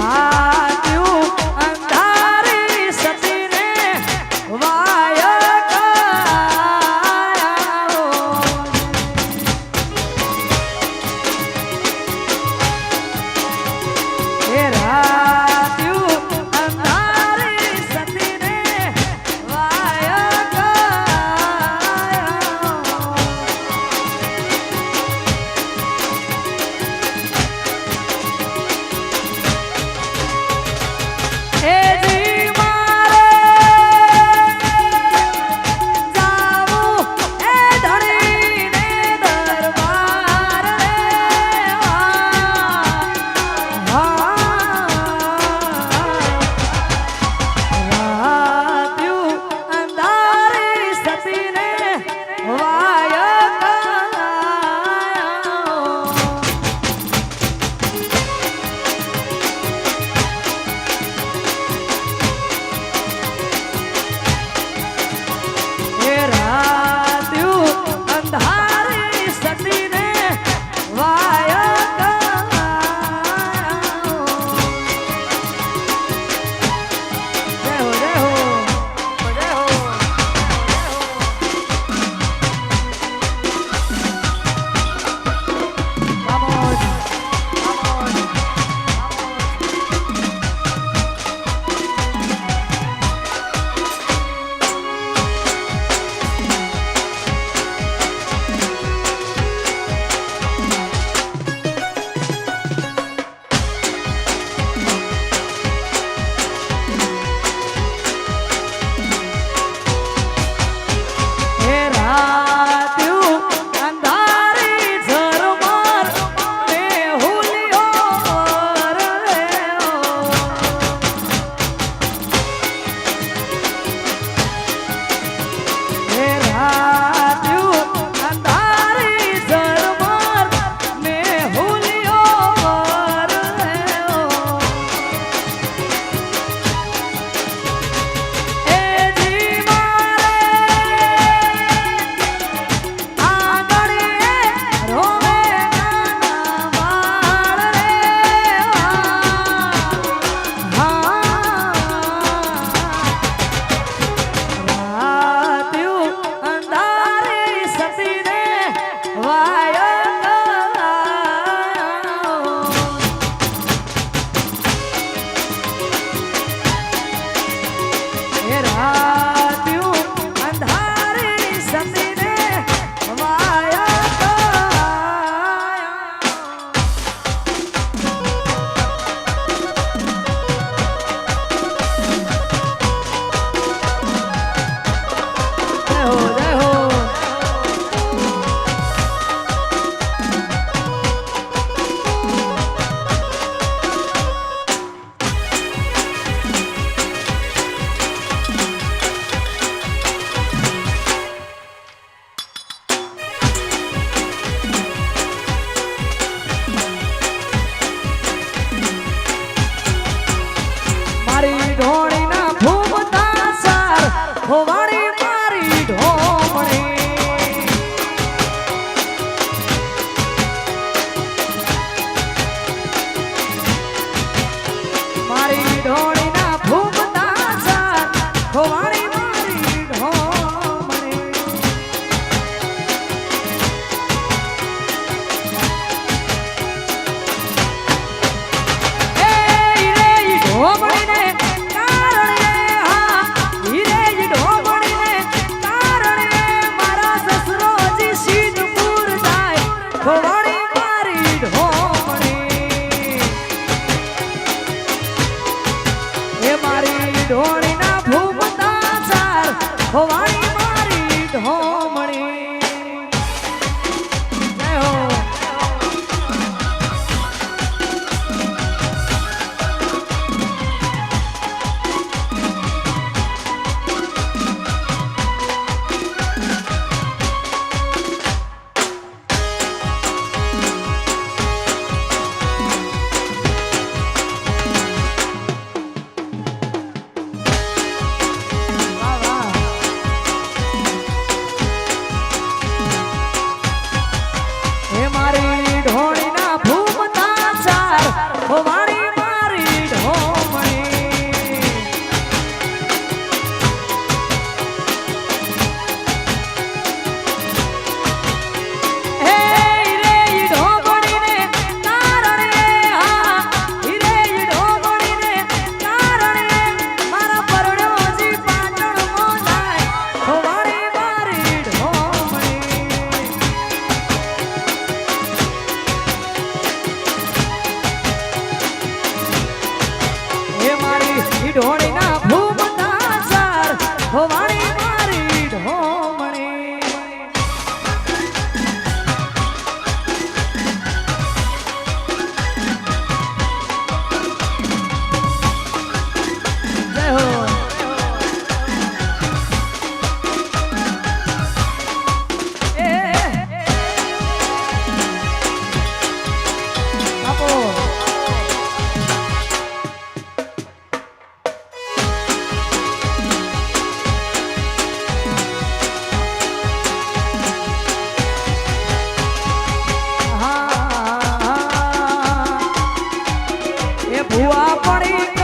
Ah. ભૂવા પડી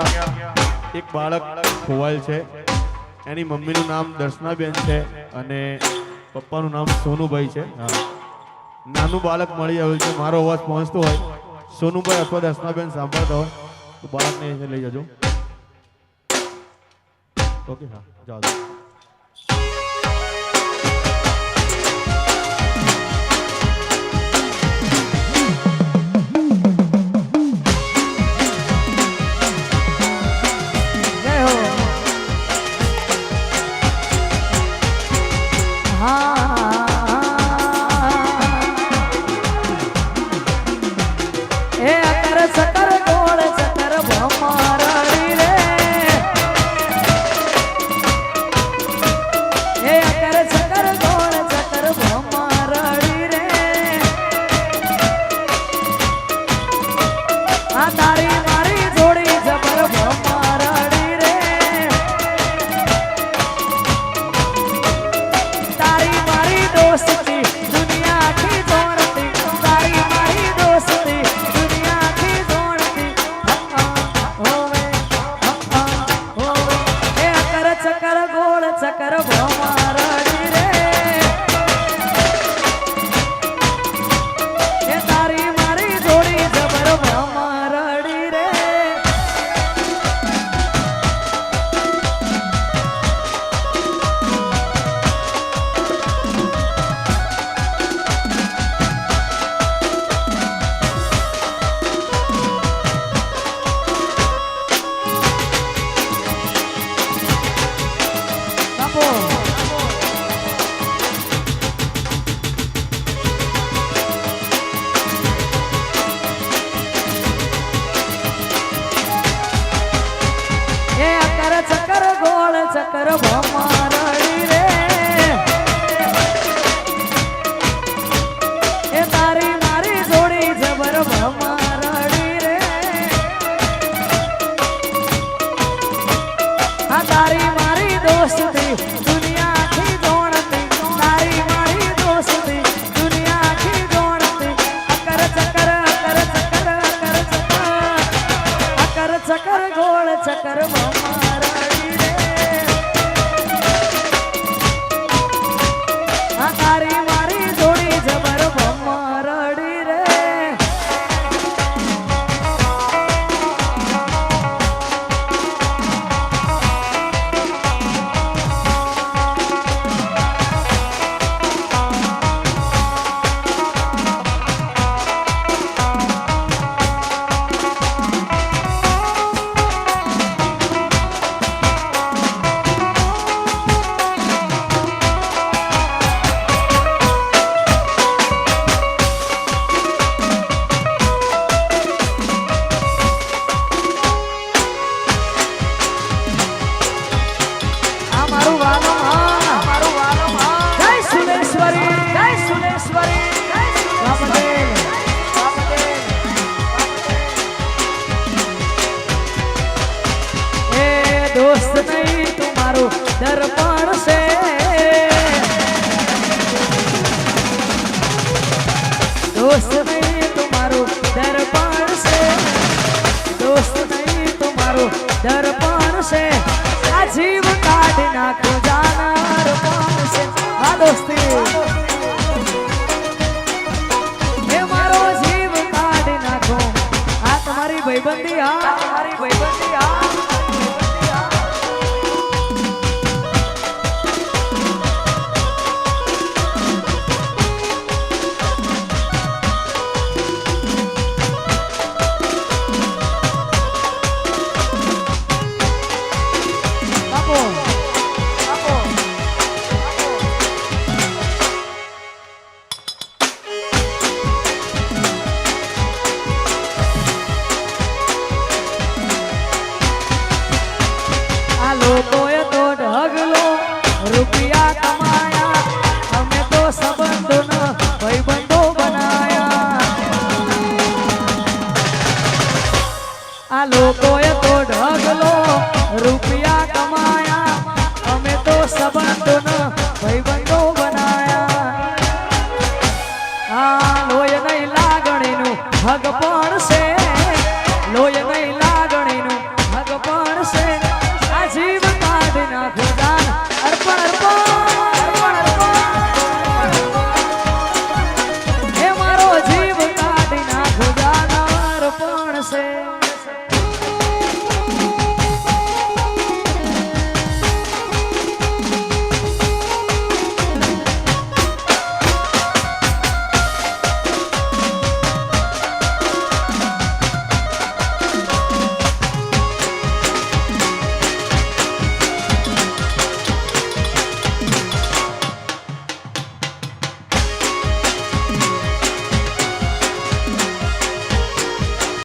અહીંયા એક બાળક ખોવાયેલ છે. એની મમ્મીનું નામ દર્શનાબેન છે અને પપ્પાનું નામ સોનુભાઈ છે. નાનું બાળક મળી આવ્યું છે. મારો અવાજ પહોંચતો હોય. સોનુભાઈ અથવા દર્શનાબેન સાંભળતા હોય, તો બાળકને લઈ જજો. ઓકે, હા જાઓ નાખો જાનવર કોણ છે? આ દોસ્તી. એ મારો જીવ કાઢી નાખો. આ તમારી ભાઈબંધી, હા તો ઢગલો રૂપિયા